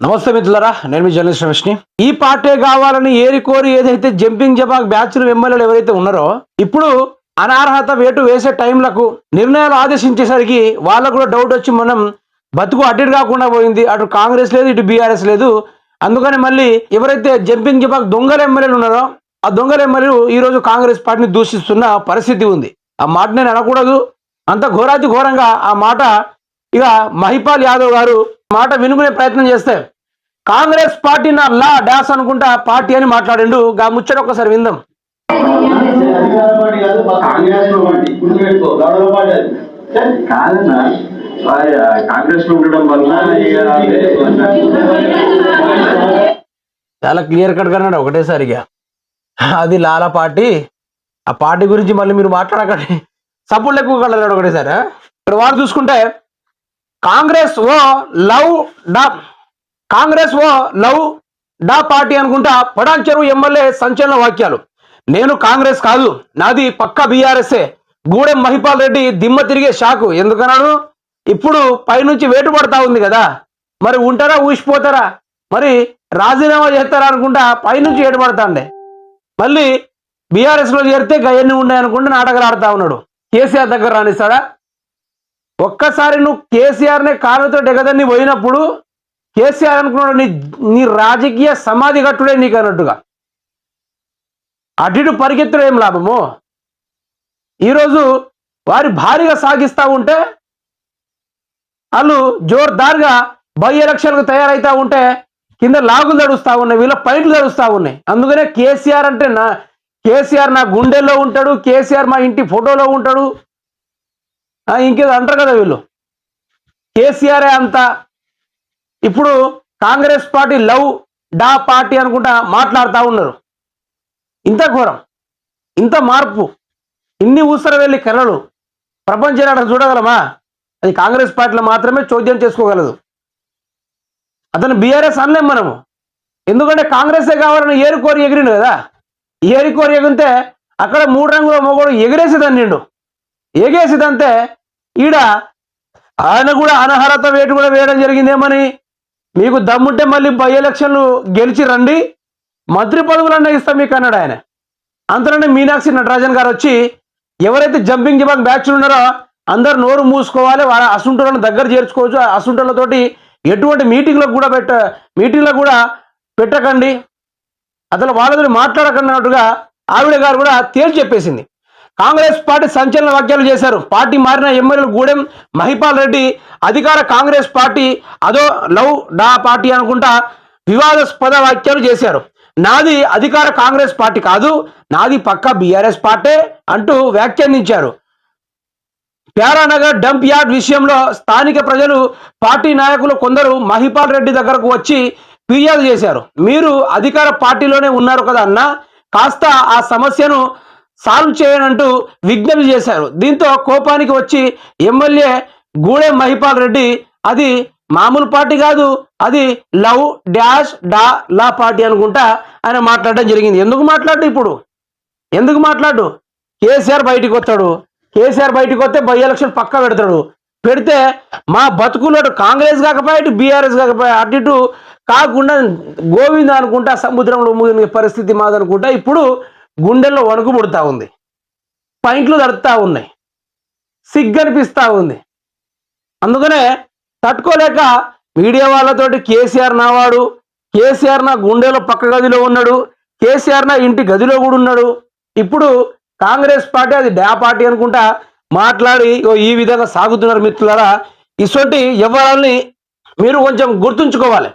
నమస్తే మిత్రులరా నేను మీ జర్నలిస్ట్ రమేష్ని. ఈ పార్టీ కావాలని ఏరి కోరి ఏదైతే జంపింగ్ జబాక్ బ్యాచ్లు ఎమ్మెల్యేలు ఎవరైతే ఉన్నారో ఇప్పుడు అనార్హత వేటు వేసే టైంలకు నిర్ణయాలు ఆదేశించేసరికి వాళ్ళకు కూడా డౌట్ వచ్చి మనం బతుకు అడ్డు కాకుండా పోయింది. అటు కాంగ్రెస్ లేదు ఇటు బీఆర్ఎస్ లేదు. అందుకని మళ్ళీ ఎవరైతే జంపింగ్ జబాక్ దొంగల ఎమ్మెల్యేలు ఉన్నారో ఆ దొంగల ఎమ్మెల్యేలు ఈ రోజు కాంగ్రెస్ పార్టీని దూషిస్తున్న పరిస్థితి ఉంది. ఆ మాట నేను అనకూడదు. అంత ఘోరాతి ఘోరంగా ఆ మాట ఇక మహిపాల్ యాదవ్ గారు మాట వినుకునే ప్రయత్నం చేస్తే కాంగ్రెస్ పార్టీ నా లా డాస్ అనుకుంటా పార్టీ అని మాట్లాడిండు. గా ముచ్చట ఒకసారి విందాం. కాంగ్రెస్లో ఉండడం వల్ల చాలా క్లియర్ కట్ కన్నాడు ఒకటేసారిగా. అది లాలా పార్టీ. ఆ పార్టీ గురించి మళ్ళీ మీరు మాట్లాడకండి. సపోర్ట్ ఎక్కువ కలరాడు ఒకటేసారి ఇక్కడ వారు చూసుకుంటే కాంగ్రెస్ ఓ లవ్ డా కాంగ్రెస్ ఓ లవ్ డా పార్టీ అనుకుంటా పడాన్ చెరువు ఎమ్మెల్యే సంచలన వాక్యాలు. నేను కాంగ్రెస్ కాదు నాది పక్క బీఆర్ఎస్ఏ. గూడెం మహిపాల్ రెడ్డి దిమ్మ తిరిగే షాకు. ఎందుకన్నాడు? ఇప్పుడు పైనుంచి వేటు పడతా ఉంది కదా. మరి ఉంటారా ఊసిపోతారా? మరి రాజీనామా చేస్తారా అనుకుంటా పైనుంచి వేటు పడతాండే? మళ్ళీ బీఆర్ఎస్లో చేరితే గయన్ని ఉన్నాయనుకుంటే నాటకాలు ఆడుతా ఉన్నాడు. కేసీఆర్ దగ్గర రాణిస్తాడా ఒక్కసారి నువ్వు కేసీఆర్నే కాళ్ళతో ఎగదని పోయినప్పుడు కేసీఆర్ అనుకున్నాడు నీ నీ రాజకీయ సమాధి కట్టుడే నీకు అన్నట్టుగా. అటు ఇటు పరిగెత్తుడు ఏం లాభము? ఈరోజు వారి భారీగా సాగిస్తూ ఉంటే వాళ్ళు జోర్దార్గా బై ఎలక్షన్కు తయారైతా ఉంటే కింద లాగులు తడుస్తా ఉన్నాయి వీళ్ళ పైట్లు తడుస్తా ఉన్నాయి. అందుకనే కేసీఆర్ అంటే నా కేసీఆర్ నా గుండెల్లో ఉంటాడు కేసీఆర్ మా ఇంటి ఫోటోలో ఉంటాడు. ఇంకేదో అంటారు కదా వీళ్ళు. కేసీఆరే అంతా ఇప్పుడు కాంగ్రెస్ పార్టీ లవ్ డా పార్టీ అనుకుంటా మాట్లాడుతూ ఉన్నారు. ఇంత ఘోరం ఇంత మార్పు ఇన్ని ఊసర వెళ్ళి కళలు ప్రపంచం చూడగలమా? అది కాంగ్రెస్ పార్టీలో మాత్రమే చోద్యం చేసుకోగలదు. అతను బీఆర్ఎస్ అనలేం మనము. ఎందుకంటే కాంగ్రెసే కావాలని ఏరుకోరి ఎగిరిండు కదా. ఏరుకోరి ఎగిరితే అక్కడ మూడు రంగుల మొగోడు ఎగిరేసేదని నిండు ఎగేసేదంతే ఈడ ఆయన కూడా అనర్హత వేటు కూడా వేయడం జరిగిందేమని మీకు దమ్ముంటే మళ్ళీ బై ఎలక్షన్లు గెలిచి రండి. మంత్రి పదవులన్నా ఇస్తాం మీకు అన్నాడు ఆయన. అంతలోనే మీనాక్షి నటరాజన్ గారు వచ్చి ఎవరైతే జంపింగ్ జబాక్ బ్యాచ్లు ఉన్నారో అందరు నోరు మూసుకోవాలి వాళ్ళ అసుంటులను దగ్గర చేర్చుకోవచ్చు. అసుంటులతోటి ఎటువంటి మీటింగ్లకు కూడా పెట్ట మీటింగ్లకు కూడా పెట్టకండి. అసలు వాళ్ళతో మాట్లాడకండి అన్నట్టుగా ఆవిడ గారు కూడా తేల్చి చెప్పేసింది. కాంగ్రెస్ పార్టీ సంచలన వ్యాఖ్యలు చేశారు. పార్టీ మారిన ఎమ్మెల్యేలు గూడెం మహిపాల్ రెడ్డి అధికార కాంగ్రెస్ పార్టీ అదో లవ్ డా పార్టీ అనుకుంటా వివాదాస్పద వ్యాఖ్యలు చేశారు. నాది అధికార కాంగ్రెస్ పార్టీ కాదు నాది పక్క బీఆర్ఎస్ పార్టీ అంటూ వ్యాఖ్యానించారు. ప్యారానగర్ డంప్ యార్డ్ విషయంలో స్థానిక ప్రజలు పార్టీ నాయకులు కొందరు మహిపాల్ రెడ్డి దగ్గరకు వచ్చి ఫిర్యాదు చేశారు. మీరు అధికార పార్టీలోనే ఉన్నారు కదా అన్న కాస్త ఆ సమస్యను సాల్వ్ చేయనంటూ విజ్ఞప్తి చేశారు. దీంతో కోపానికి వచ్చి ఎమ్మెల్యే గూడెం మహిపాల్ రెడ్డి అది మామూలు పార్టీ కాదు అది లవ్ డాష్ డా లా పార్టీ అనుకుంటా ఆయన మాట్లాడడం జరిగింది. ఎందుకు మాట్లాడు ఇప్పుడు? ఎందుకు మాట్లాడు? కేసీఆర్ బయటికి వస్తాడు. కేసీఆర్ బయటికి వస్తే బై ఎలక్షన్ పక్కా పెడతాడు. పెడితే మా బతుకులో కాంగ్రెస్ కాకపోయా ఇటు బీఆర్ఎస్ కాకపోయా అటు ఇటు కాకుండా గోవింద అనుకుంటా సముద్రంలో ముగిన పరిస్థితి మాదనుకుంటా ఇప్పుడు గుండెల్లో వణుకు పుడతా ఉంది. పైంట్లు తడుతూ ఉన్నాయి. సిగ్గనిపిస్తూ ఉంది. అందుకనే తట్టుకోలేక మీడియా వాళ్ళతోటి కేసీఆర్ నావాడు కేసీఆర్ నా గుండెలో పక్క గదిలో ఉన్నాడు కేసీఆర్ నా ఇంటి గదిలో కూడా ఉన్నాడు. ఇప్పుడు కాంగ్రెస్ పార్టీ అది డా పార్టీ అనుకుంటా మాట్లాడి ఈ విధంగా సాగుతున్నారు మిత్రులారా ఇటువంటి ఎవరాల్ని మీరు కొంచెం గుర్తుంచుకోవాలి.